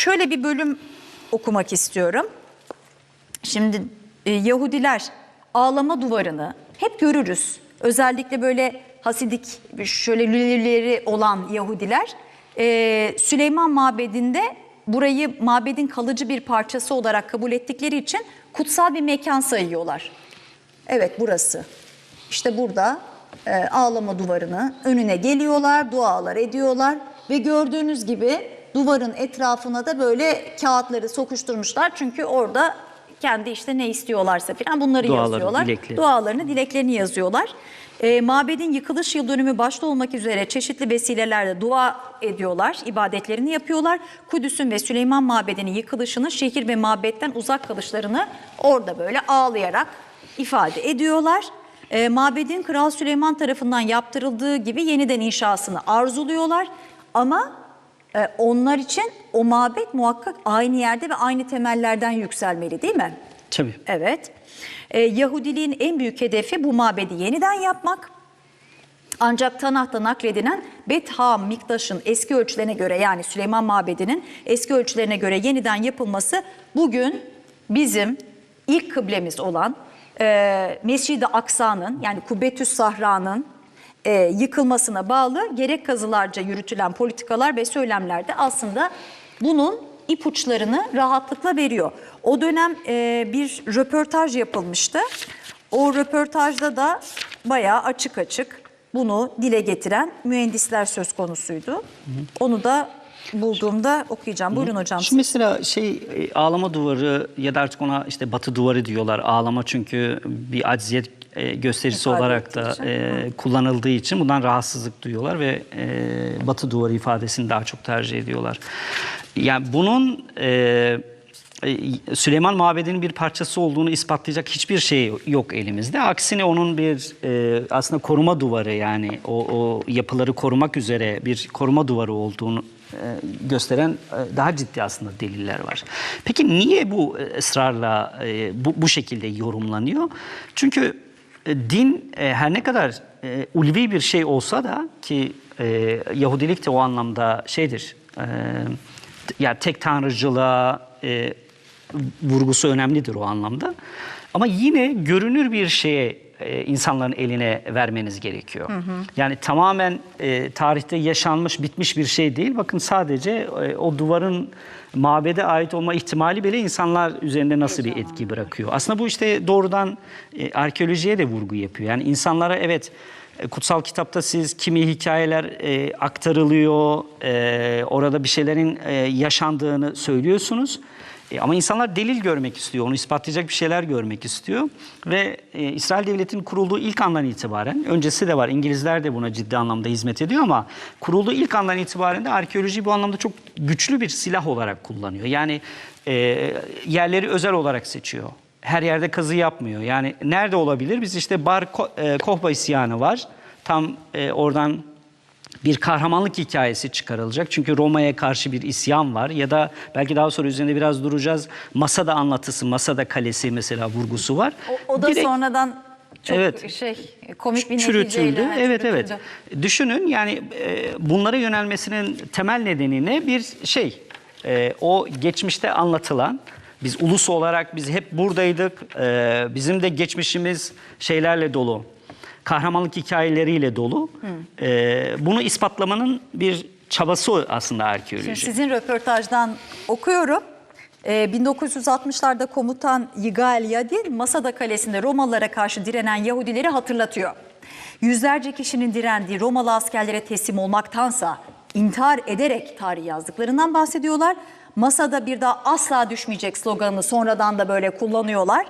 şöyle bir bölüm okumak istiyorum. Şimdi e, Yahudiler ağlama duvarını hep görürüz. Özellikle böyle Hasidik şöyle lüleleri olan Yahudiler e, Süleyman Mabedi'nde burayı mabedin kalıcı bir parçası olarak kabul ettikleri için kutsal bir mekan sayıyorlar. Evet burası. İşte burada e, ağlama duvarını önüne geliyorlar, dualar ediyorlar ve gördüğünüz gibi duvarın etrafına da böyle kağıtları sokuşturmuşlar. Çünkü orada kendi işte ne istiyorlarsa falan bunları Duaları, yazıyorlar. dilekleri. Dualarını, dileklerini yazıyorlar. E, mabedin yıkılış yıl dönümü başta olmak üzere çeşitli vesilelerle dua ediyorlar, ibadetlerini yapıyorlar. Kudüs'ün ve Süleyman Mabedi'nin yıkılışını, şehir ve mabetten uzak kalışlarını orada böyle ağlayarak ifade ediyorlar. E, mabedin Kral Süleyman tarafından yaptırıldığı gibi yeniden inşasını arzuluyorlar. Ama e, onlar için o mabet muhakkak aynı yerde ve aynı temellerden yükselmeli değil mi? Tabii. Evet. Ee, Yahudiliğin en büyük hedefi bu mabedi yeniden yapmak. Ancak Tanah'ta nakledilen Bet Ha Miktaş'ın eski ölçülerine göre yani Süleyman Mabedi'nin eski ölçülerine göre yeniden yapılması bugün bizim ilk kıblemiz olan e, Mescid-i Aksa'nın yani Kubbetüs Sahra'nın e, yıkılmasına bağlı gerek kazılarca yürütülen politikalar ve söylemlerde aslında bunun ipuçlarını rahatlıkla veriyor. O dönem e, bir röportaj yapılmıştı. O röportajda da bayağı açık açık bunu dile getiren mühendisler söz konusuydu. Onu da bulduğumda okuyacağım. Buyurun hocam. Şimdi mesela şey e, ağlama duvarı ya da artık ona işte batı duvarı diyorlar. Ağlama çünkü bir acziyet e, gösterisi İfade olarak da için. e, kullanıldığı için bundan rahatsızlık duyuyorlar ve e, batı duvarı ifadesini daha çok tercih ediyorlar. Yani bunun e, e, Süleyman Mabedi'nin bir parçası olduğunu ispatlayacak hiçbir şey yok elimizde. Aksine onun bir e, aslında koruma duvarı yani o, o yapıları korumak üzere bir koruma duvarı olduğunu e, gösteren e, daha ciddi aslında deliller var. Peki niye bu ısrarla e, bu, bu şekilde yorumlanıyor? Çünkü din e, her ne kadar e, ulvi bir şey olsa da ki e, Yahudilik de o anlamda şeydir. E, yani tek tanrıcılığa e, vurgusu önemlidir o anlamda. Ama yine görünür bir şeye e, insanların eline vermeniz gerekiyor. Yani tamamen e, tarihte yaşanmış, bitmiş bir şey değil. Bakın sadece e, o duvarın mabede ait olma ihtimali bile insanlar üzerinde nasıl bir etki bırakıyor. Aslında bu işte doğrudan e, arkeolojiye de vurgu yapıyor. Yani insanlara evet e, kutsal kitapta siz kimi hikayeler e, aktarılıyor, e, orada bir şeylerin e, yaşandığını söylüyorsunuz. E, ama insanlar delil görmek istiyor, onu ispatlayacak bir şeyler görmek istiyor. Ve e, İsrail Devleti'nin kurulduğu ilk andan itibaren, öncesi de var, İngilizler de buna ciddi anlamda hizmet ediyor ama kurulduğu ilk andan itibaren de arkeoloji bu anlamda çok güçlü bir silah olarak kullanıyor. Yani e, yerleri özel olarak seçiyor. Her yerde kazı yapmıyor. Yani nerede olabilir? Biz işte Bar e, Kohba isyanı var. Tam e, oradan bir kahramanlık hikayesi çıkarılacak. Çünkü Roma'ya karşı bir isyan var ya da belki daha sonra üzerinde biraz duracağız. Masada anlatısı, Masada kalesi mesela vurgusu var. O, o da Direkt- sonradan çok Evet. şey komik bir çürütüldü. Evet evet. çürütüldü. Düşünün yani e, bunlara yönelmesinin temel nedeni ne? Bir şey. e, o geçmişte anlatılan biz ulus olarak biz hep buradaydık. e, bizim de geçmişimiz şeylerle dolu. Kahramanlık hikayelerle dolu. E, bunu ispatlamanın bir çabası aslında arkeoloji. Şimdi sizin röportajdan okuyorum. Ee, 1960'larda komutan Yigal Yadin Masada Kalesi'nde Romalılara karşı direnen Yahudileri hatırlatıyor. Yüzlerce kişinin direndiği Romalı askerlere teslim olmaktansa intihar ederek tarih yazdıklarından bahsediyorlar. Masada bir daha asla düşmeyecek sloganını sonradan da böyle kullanıyorlar.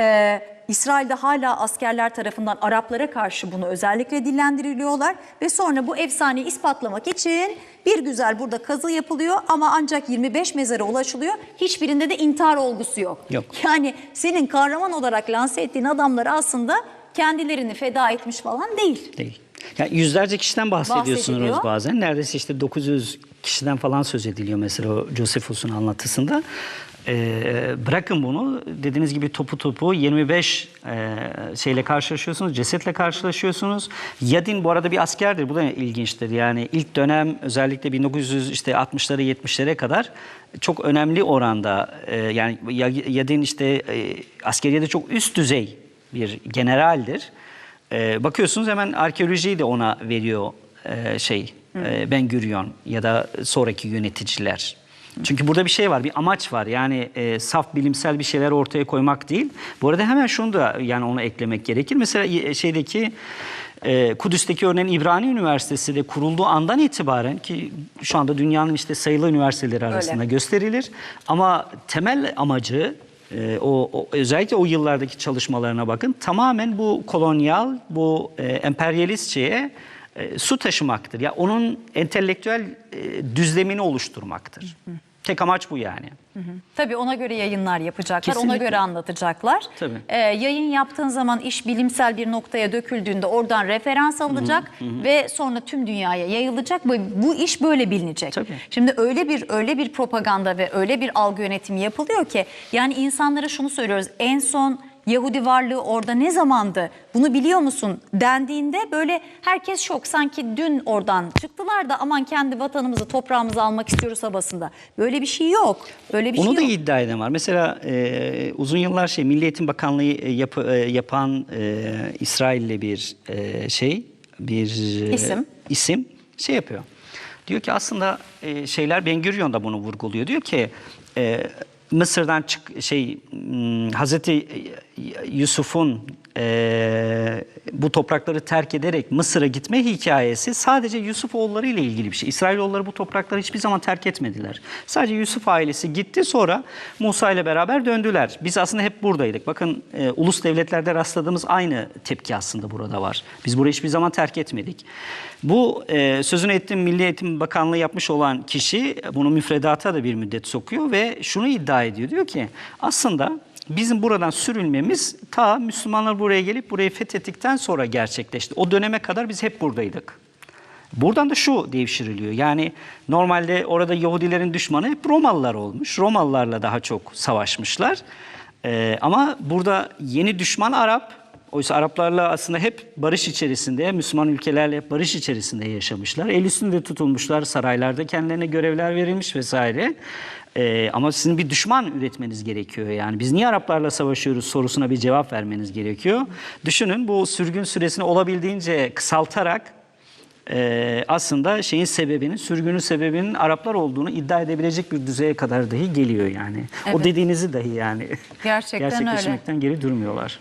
Ee, İsrail'de hala askerler tarafından Araplara karşı bunu özellikle dillendiriliyorlar ve sonra bu efsaneyi ispatlamak için bir güzel burada kazı yapılıyor ama ancak 25 mezara ulaşılıyor. Hiçbirinde de intihar olgusu yok. Yok. Yani senin kahraman olarak lanse ettiğin adamlar aslında kendilerini feda etmiş falan değil. Değil. Yani yüzlerce kişiden bahsediyorsunuz bazen. Neredeyse işte 900 kişiden falan söz ediliyor mesela o Josephus'un anlatısında. Ee, bırakın bunu dediğiniz gibi topu topu 25 e, şeyle karşılaşıyorsunuz, cesetle karşılaşıyorsunuz. Yadin bu arada bir askerdir. Bu da ilginçtir. Yani ilk dönem özellikle 1900 işte 60'lara 70'lere kadar çok önemli oranda e, yani Yadin işte e, askeriyede çok üst düzey bir generaldir. E, bakıyorsunuz hemen arkeolojiyi de ona veriyor şey e, Ben Gurion ya da sonraki yöneticiler. Çünkü burada bir şey var, bir amaç var. Yani e, saf bilimsel bir şeyler ortaya koymak değil. Bu arada hemen şunu da yani ona eklemek gerekir. Mesela e, şeydeki e, Kudüs'teki örneğin İbrani Üniversitesi de kurulduğu andan itibaren ki şu anda dünyanın işte sayılı üniversiteleri arasında gösterilir. Ama temel amacı e, o, o özellikle o yıllardaki çalışmalarına bakın. Tamamen bu kolonyal, bu e, emperyalist şeye e, su taşımaktır. Ya onun entelektüel e, düzlemini oluşturmaktır. Tek amaç bu yani. Tabii ona göre yayınlar yapacaklar, ona Kesinlikle. göre anlatacaklar. Tabii. Ee, yayın yaptığın zaman iş bilimsel bir noktaya döküldüğünde oradan referans alınacak ve sonra tüm dünyaya yayılacak. Bu, bu iş böyle bilinecek. Tabii. Şimdi öyle bir öyle bir propaganda ve öyle bir algı yönetimi yapılıyor ki yani insanlara şunu söylüyoruz. En son Yahudi varlığı orada ne zamandı? Bunu biliyor musun? dendiğinde böyle herkes şok. Sanki dün oradan çıktılar da aman kendi vatanımızı, toprağımızı almak istiyoruz havasında. Böyle bir şey yok. Böyle bir Onu şey da yok. iddia eden var. Mesela e, uzun yıllar şey Milli Eğitim Bakanlığı e, yapı- e, yapan e, İsrailli bir e, şey, bir e, İsim. isim şey yapıyor. Diyor ki aslında e, şeyler Ben Gurion da bunu vurguluyor. Diyor ki e, Mısır'dan çık şey Hazreti Yusuf'un e, bu toprakları terk ederek Mısır'a gitme hikayesi sadece Yusuf oğulları ile ilgili bir şey. İsrailoğulları bu toprakları hiçbir zaman terk etmediler. Sadece Yusuf ailesi gitti sonra Musa ile beraber döndüler. Biz aslında hep buradaydık. Bakın e, ulus devletlerde rastladığımız aynı tepki aslında burada var. Biz burayı hiçbir zaman terk etmedik. Bu e, sözünü ettiğim Milli Eğitim Bakanlığı yapmış olan kişi bunu müfredata da bir müddet sokuyor ve şunu iddia ediyor. Diyor ki aslında bizim buradan sürülmemiz ta Müslümanlar buraya gelip burayı fethettikten sonra gerçekleşti. O döneme kadar biz hep buradaydık. Buradan da şu devşiriliyor. Yani normalde orada Yahudilerin düşmanı hep Romalılar olmuş. Romalılarla daha çok savaşmışlar. Ee, ama burada yeni düşman Arap. Oysa Araplarla aslında hep barış içerisinde, Müslüman ülkelerle hep barış içerisinde yaşamışlar. El üstünde tutulmuşlar, saraylarda kendilerine görevler verilmiş vesaire. Ee, ama sizin bir düşman üretmeniz gerekiyor. Yani biz niye Araplarla savaşıyoruz sorusuna bir cevap vermeniz gerekiyor. Düşünün bu sürgün süresini olabildiğince kısaltarak e, aslında şeyin sebebinin, sürgünün sebebinin Araplar olduğunu iddia edebilecek bir düzeye kadar dahi geliyor yani. Evet. O dediğinizi dahi yani Gerçekten öyle. gerçekleşmekten geri durmuyorlar.